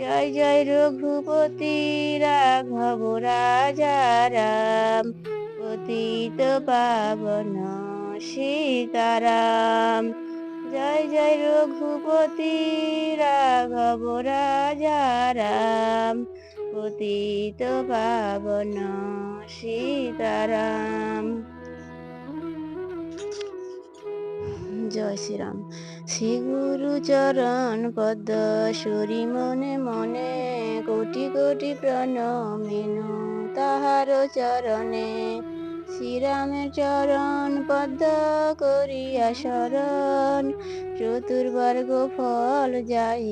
জয় জয় রঘুপতি রাঘব রাজারাম পতিত পাবন সীতারাম। জয় জয় রঘুপতি রাঘব রাজারাম পতিত পাবন সীতারাম। জয় শ্রীরাম শ্রী গুরু চরণ পদ্ম সরি মনে মনে কোটি কোটি প্রণমিন তাহার চরণে। শ্রীরামের চরণ পদ্ম করিয়া শরণ, চতুর্বর্গ ফল যাই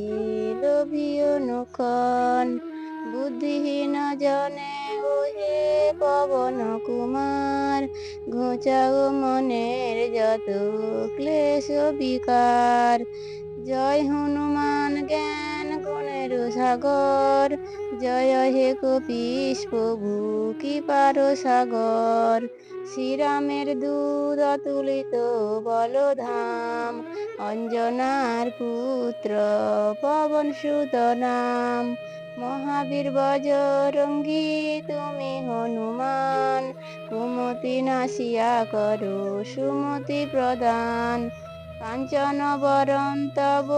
লোভিও নখন বুদ্ধিহীন জনে ওহে পবন কুমার, ঘোচাও মনের যত ক্লেশ বিকার। জয় হনুমান জ্ঞান গুণের সাগর, জয় হে কপিস প্রভু কি পারো সাগর। শ্রীরামের দুধ অতুলিত বলধাম, অঞ্জনার পুত্র পবন সুত নাম। মহাবীর বজরঙ্গী, তুমি হনুমান। কুমতি নাসিয়া করো, সুমতি প্রদান। কাঞ্চন বরণ তব,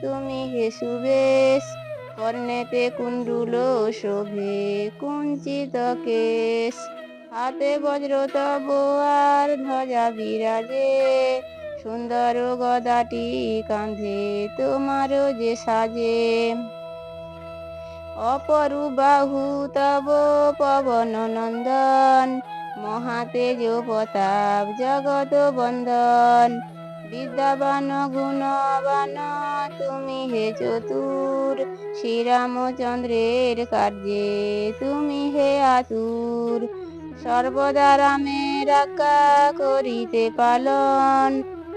তুমি হে সুবেশ। কর্ণেতে কুণ্ডুল শোভে, কুঞ্চিত কেশ। হাতে বজ্র তব, আর ধ্বজা বিরাজে। সুন্দর গদাটি কাঁধে তোমার যে সাজে। অপরু বাহু তব পবন নন্দন মহাতেজ প্রতাপ জগত বন্দন বিদ্যাবান গুণবান, তুমি হে চতুর, শ্রীরামচন্দ্রের কার্যে তুমি হে আতুর। সর্বদা রামের আজ্ঞা করিতে পালন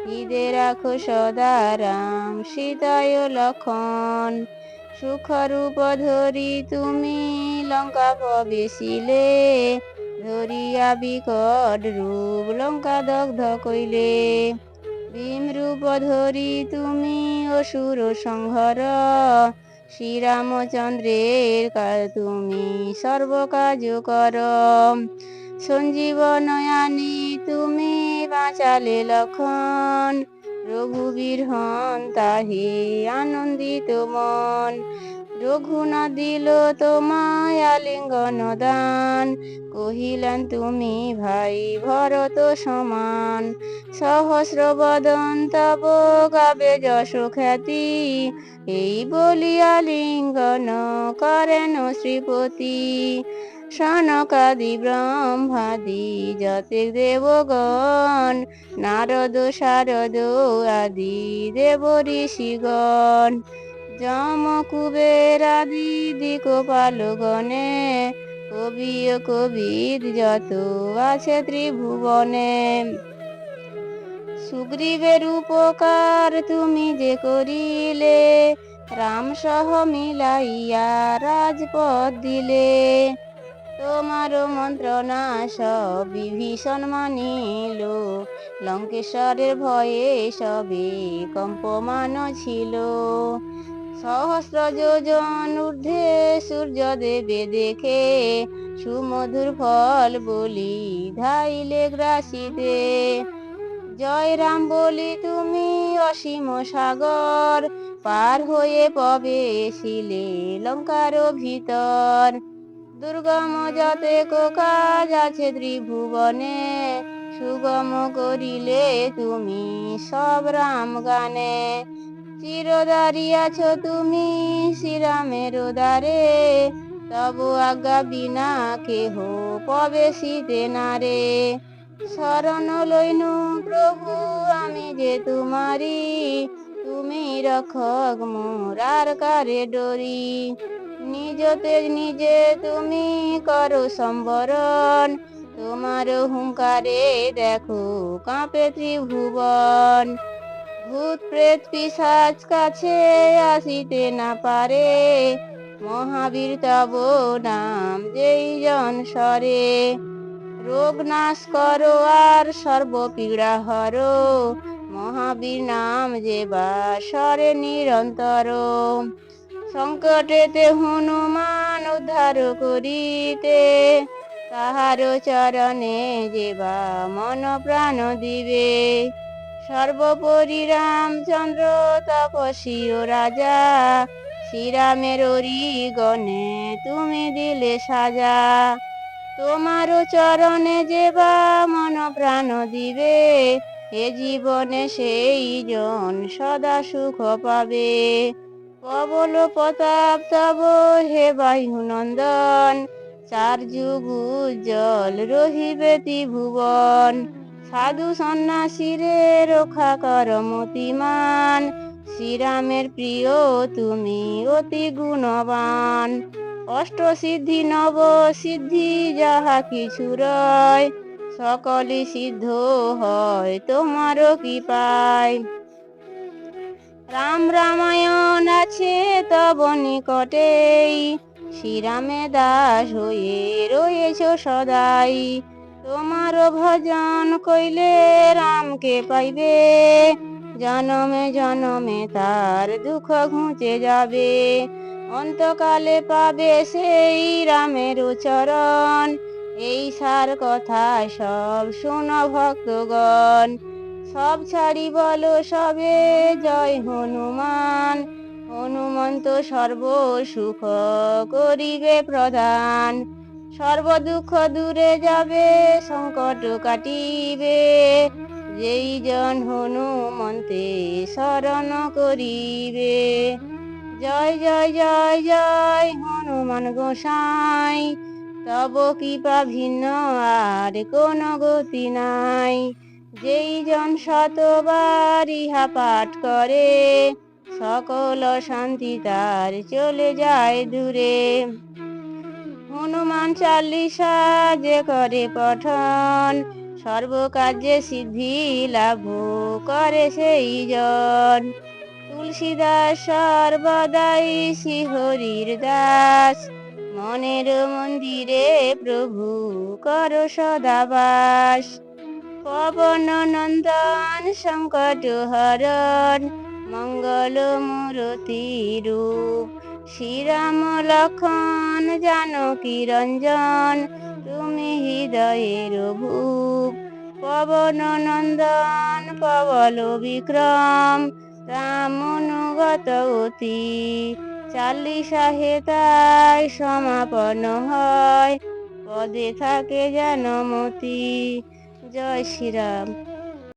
হৃদে রাখো সদা রাম সীতায় লক্ষণ। সুখরূপ ধরি তুমি লঙ্কা প্রবেশিলে, ধরিয়া বিকট রূপ লঙ্কা দগ্ধ কইলে ভীম রূপ ধরি তুমি অসুর সংহর, শ্রীরামচন্দ্রের তুমি সর্বকাজ কর। সঞ্জীবনয়ানি তুমি বাঁচালে লক্ষণ রঘুবীর হন তাহে আনন্দিত মন। রঘু না দিল তোমায় আলিঙ্গন দান। কহিলেন, তুমি ভাই ভরত সমান। সহস্র বদন তব গাবে যশ খ্যাতি। এই বলিয়া লিঙ্গন করেন শ্রীপতি। সনকাদি ব্রহ্মাদি যতে দেবগণ নারদ শারদ আদি দেব ঋষিগণ যম কুবের আদি দিকপালগণে কবি ও কবির যত আছে ত্রিভুবনে সুগ্রীবের উপকার তুমি যে করিলে রাম সহ মিলাইয়া রাজপথ দিলে তোমার মন্ত্রণা সব বিভীষণ মানিল লঙ্কেশ্বরের ভয়ে সবে কম্পমান ছিল। সহস্র যোজন ঊর্ধ্বে সূর্য দেবে দেখে সুমধুর ফল বলি ধাইলে গ্রাসিতে জয় রাম বলি তুমি অসীম সাগর। পার হয়ে পবে শিলে লঙ্কার ভিতর দুর্গম যতে কাজ আছে ত্রিভুবনে, সুগম করিলে তুমি সব রাম গানে। চির দাঁড়িয়াছ তুমি শ্রীরামের দ্বারে, তব আজ্ঞা বিনা কেহ প্রবেশিতে না রে। শরণ লইনু প্রভু, আমি যে তোমারি, তুমি রক্ষক মোরার কারে ডরি। নিজ তেজ নিজে তুমি করো সম্বরণ। তোমার হুঙ্কারে দেখো কাঁপে ত্রিভুবন। ভূত, প্রেত, পিসাচ কাছে আসিতে না পারে। মহাবীর তব নাম যেই জন সরে রোগ নাশ করো আর সর্বপীড়া হরো। মহাবীর নাম যে বা সরে নিরন্তর। সংকটেতে হনুমান উদ্ধার করিতে, তাহার চরণে যেবা মন প্রাণ দিবে। সর্বোপরি রামচন্দ্র তপস্বী ও রাজা, শ্রীরামের গণে তুমি দিলে সাজা। তোমারও চরণে যেবা মন প্রাণ দিবে, এ জীবনে সেই জন সদা সুখ পাবে। প্রবল প্রতাপ তব হে বায়ু নন্দন চার যুগ উজ্জ্বল রহিবে ত্রিভুবন। সাধু সন্ন্যাসীরে রক্ষা কর মতিমান, শ্রীরামের প্রিয় তুমি অতি গুণবান। অষ্টসিদ্ধি নব সিদ্ধি, যাহা কিছু রয় সকলই সিদ্ধ হয় তোমারও কৃপায়। রাম রামায়ণ আছে তব নিকটেই। শ্রীরামে দাস হয়ে রয়েছ সদাই। তোমার ভজন কইলে রামকে পাইবে। জনমে জনমে তার দুঃখ ঘুঁচে যাবে। অন্তকালে পাবে সেই রামের চরণ। এই সার কথা সব শুন ভক্তগণ। সব ছাড়ি বলো সবে, জয় হনুমান। হনুমন্ত সর্ব সুখ করিবে প্রদান সর্ব দুঃখ দূরে যাবে, সংকট কাটিবে। যেই জন হনুমন্তে শরণ করিবে। জয় জয় জয় জয় হনুমান গোসাই। তব কৃপা ভিন্ন আর কোন গতি নাই। যেই জন শতবার ইহা পাঠ করে, সকল শান্তি তার চলে যায় দূরে। হনুমান চালিসা যে করে পঠন, সর্বকার্যে সিদ্ধি লাভ করে সেই জন। তুলসীদাস সর্বদাই শ্রীহরির দাস, মনের মন্দিরে প্রভু কর সদাবাস। পবন নন্দন, সংকট হরণ, মঙ্গল মূরতি রূপ শ্রীরাম লক্ষণ, জানকী রঞ্জন, তুমি হৃদয়ের ভূপ। পবন নন্দন, পবল বিক্রম রাম অনুগত অতি। চাল্লিশা হেতায় সমাপন হয়, পদে থাকে জানমতি জয় শ্রীরাম।